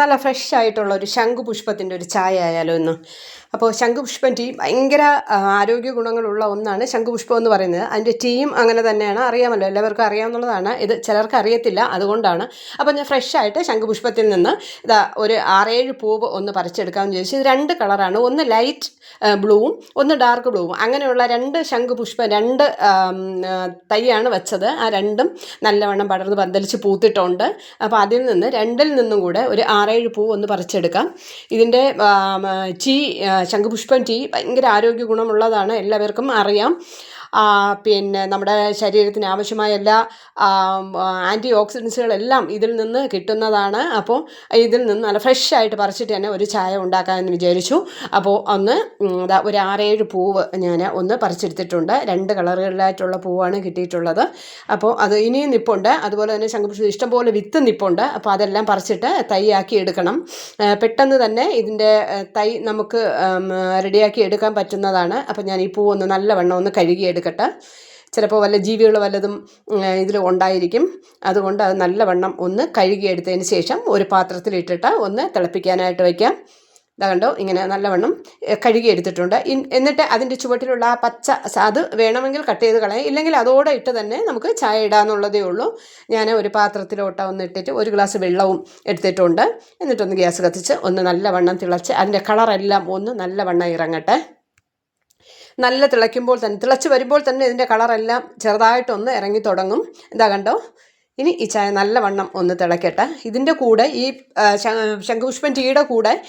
നല്ല ഫ്രഷ് ആയിട്ടുള്ള ഒരു ശംഖുപുഷ്പത്തിന്റെ ഒരു ചായ ആയാലോ ഇന്ന്. അപ്പോൾ ശംഖുപുഷ്പം ടീ ഭയങ്കര ആരോഗ്യ ഗുണങ്ങളുള്ള ഒന്നാണ് ശംഖുപുഷ്പം എന്ന് പറയുന്നത്. അതിന്റെ ടീയും അങ്ങനെ തന്നെയാണ്. അറിയാമല്ലോ എല്ലാവർക്കും അറിയാമെന്നുള്ളതാണ് ഇത് ചിലർക്ക് അറിയത്തില്ല അതുകൊണ്ടാണ്. അപ്പോൾ ഞാൻ ഫ്രഷ് ആയിട്ട് ശംഖുപുഷ്പത്തിൽ നിന്ന് ഇതാ ഒരു ആറേഴ് പൂവ് ഒന്ന് പറിച്ചെടുക്കാമെന്ന് ചോദിച്ചു. ഇത് രണ്ട് കളറാണ്. ഒന്ന് ലൈറ്റ് ബ്ലൂവും ഒന്ന് ഡാർക്ക് ബ്ലൂവും അങ്ങനെയുള്ള രണ്ട് ശംഖുപുഷ്പം രണ്ട് തൈയാണ് വെച്ചത്. ആ രണ്ടും നല്ലവണ്ണം പടർന്ന് പന്തലിച്ച് പൂത്തിട്ടുണ്ട്. അപ്പോൾ അതിൽ നിന്ന് രണ്ടിൽ നിന്നും കൂടെ ഒരു ആറേഴ് പൂ ഒന്ന് പറിച്ചെടുക്കാം. ഇതിന്റെ ടീ ശംഖുപുഷ്പം ടീ ഭയങ്കര ആരോഗ്യ ഗുണമുള്ളതാണ് എല്ലാവർക്കും അറിയാം. പിന്നെ നമ്മുടെ ശരീരത്തിന് ആവശ്യമായ എല്ലാ ആന്റി ഓക്സിഡൻസുകളെല്ലാം ഇതിൽ നിന്ന് കിട്ടുന്നതാണ്. അപ്പോൾ ഇതിൽ നിന്ന് നല്ല ഫ്രഷായിട്ട് പറിച്ചിട്ട് തന്നെ ഒരു ചായ ഉണ്ടാക്കാമെന്ന് വിചാരിച്ചു. അപ്പോൾ ഒന്ന് ഒരു ആറേഴ് പൂവ് ഞാൻ ഒന്ന് പറിച്ചെടുത്തിട്ടുണ്ട്. രണ്ട് കളറുകളിലായിട്ടുള്ള പൂവാണ് കിട്ടിയിട്ടുള്ളത്. അപ്പോൾ അത് ഇനിയും നിപ്പുണ്ട്. അതുപോലെ തന്നെ ശംഖുപുഷ്പം ഇഷ്ടംപോലെ വിത്ത് നിപ്പുണ്ട്. അപ്പോൾ അതെല്ലാം പറിച്ചിട്ട് തൈയാക്കി എടുക്കണം. പെട്ടെന്ന് തന്നെ ഇതിന്റെ തൈ നമുക്ക് റെഡിയാക്കി എടുക്കാൻ പറ്റുന്നതാണ്. അപ്പോൾ ഞാൻ ഈ പൂവ് ഒന്ന് നല്ലവണ്ണം ഒന്ന് കഴുകിയെടുക്കട്ടെ ചിലപ്പോൾ വല്ല ജീവികൾ വല്ലതും ഇതിൽ ഉണ്ടായിരിക്കും. അതുകൊണ്ട് അത് നല്ലവണ്ണം ഒന്ന് കഴുകിയെടുത്തതിന് ശേഷം ഒരു പാത്രത്തിലിട്ടിട്ട് ഒന്ന് തിളപ്പിക്കാനായിട്ട് വയ്ക്കാം. കണ്ടോ ഇങ്ങനെ നല്ലവണ്ണം കഴുകിയെടുത്തിട്ടുണ്ട്. എന്നിട്ട് അതിന്റെ ചുവട്ടിലുള്ള ആ പച്ച അത് വേണമെങ്കിൽ കട്ട് ചെയ്ത് കളയാം. ഇല്ലെങ്കിൽ അതോടെ ഇട്ട് തന്നെ നമുക്ക് ചായ ഇടാന്നുള്ളതേ ഉള്ളൂ. ഞാൻ ഒരു പാത്രത്തിലോട്ട ഒന്ന് ഇട്ടിട്ട് ഒരു ഗ്ലാസ് വെള്ളവും എടുത്തിട്ടുണ്ട്. എന്നിട്ടൊന്ന് ഗ്യാസ് കത്തിച്ച് ഒന്ന് നല്ലവണ്ണം തിളച്ച് അതിന്റെ കളറെല്ലാം ഒന്ന് നല്ലവണ്ണം ഇറങ്ങട്ടെ. നല്ല തിളയ്ക്കുമ്പോൾ തന്നെ തിളച്ച് വരുമ്പോൾ തന്നെ ഇതിന്റെ കളറെല്ലാം ചെറുതായിട്ടൊന്ന് ഇറങ്ങി തുടങ്ങും. എന്താ കണ്ടോ? ഇനി ഈ ചായ നല്ലവണ്ണം ഒന്ന് തിളയ്ക്കട്ടെ ഇതിന്റെ കൂടെ ഈ ശംഖുപുഷ്പൻ ടീയുടെ കൂടെ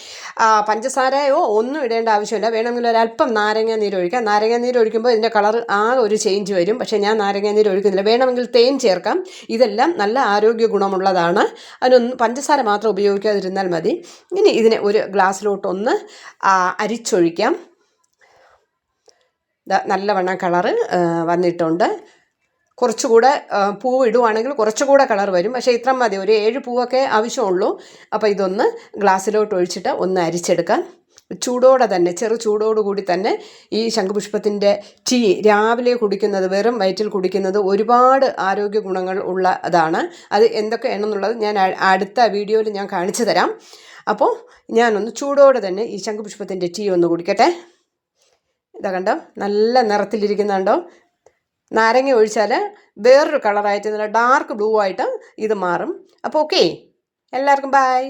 പഞ്ചസാരയോ ഒന്നും ഇടേണ്ട ആവശ്യമില്ല. വേണമെങ്കിൽ ഒരല്പം നാരങ്ങ നീര് ഒഴിക്കാം. നാരങ്ങ നീര് ഒഴിക്കുമ്പോൾ ഇതിന്റെ കളർ ആ ഒരു ചേഞ്ച് വരും. പക്ഷേ ഞാൻ നാരങ്ങ നീര് ഒഴിക്കുന്നില്ല. വേണമെങ്കിൽ തേൻ ചേർക്കാം. ഇതെല്ലാം നല്ല ആരോഗ്യ ഗുണമുള്ളതാണ്. അതിനൊന്ന് പഞ്ചസാര മാത്രം ഉപയോഗിക്കാതിരുന്നാൽ മതി. ഇനി ഇതിനെ ഒരു ഗ്ലാസ്സിലോട്ടൊന്ന് അരിച്ചൊഴിക്കാം. നല്ലവണ്ണം കളറ് വന്നിട്ടുണ്ട്. കുറച്ചുകൂടെ പൂവ് ഇടുവാണെങ്കിൽ കുറച്ചുകൂടെ കളർ വരും. പക്ഷേ ഇത്ര മതി ഒരു ഏഴ് പൂവൊക്കെ ആവശ്യമുള്ളൂ. അപ്പോൾ ഇതൊന്ന് ഗ്ലാസ്സിലോട്ട് ഒഴിച്ചിട്ട് ഒന്ന് അരിച്ചെടുക്കാം. ചൂടോടെ തന്നെ ചെറു ചൂടോടുകൂടി തന്നെ ഈ ശംഖുപുഷ്പത്തിന്റെ ടീ രാവിലെ കുടിക്കുന്നത് വെറും വയറ്റിൽ കുടിക്കുന്നത് ഒരുപാട് ആരോഗ്യ ഗുണങ്ങൾ ഉള്ളതാണ് അത് എന്തൊക്കെയാണെന്നുള്ളത് ഞാൻ അടുത്ത വീഡിയോയിൽ ഞാൻ കാണിച്ചു തരാം. അപ്പോൾ ഞാനൊന്ന് ചൂടോടെ തന്നെ ഈ ശംഖുപുഷ്പത്തിന്റെ ടീ ഒന്ന് കുടിക്കട്ടെ. ഇതാ കണ്ടോ? നല്ല നിറത്തിലിരിക്കുന്നുണ്ടോ നാരങ്ങ ഒഴിച്ചാൽ വേറൊരു കളറായിട്ട് നല്ല ഡാർക്ക് ബ്ലൂ ആയിട്ട് ഇത് മാറും. അപ്പോൾ ഓക്കെ എല്ലാവർക്കും ബായ്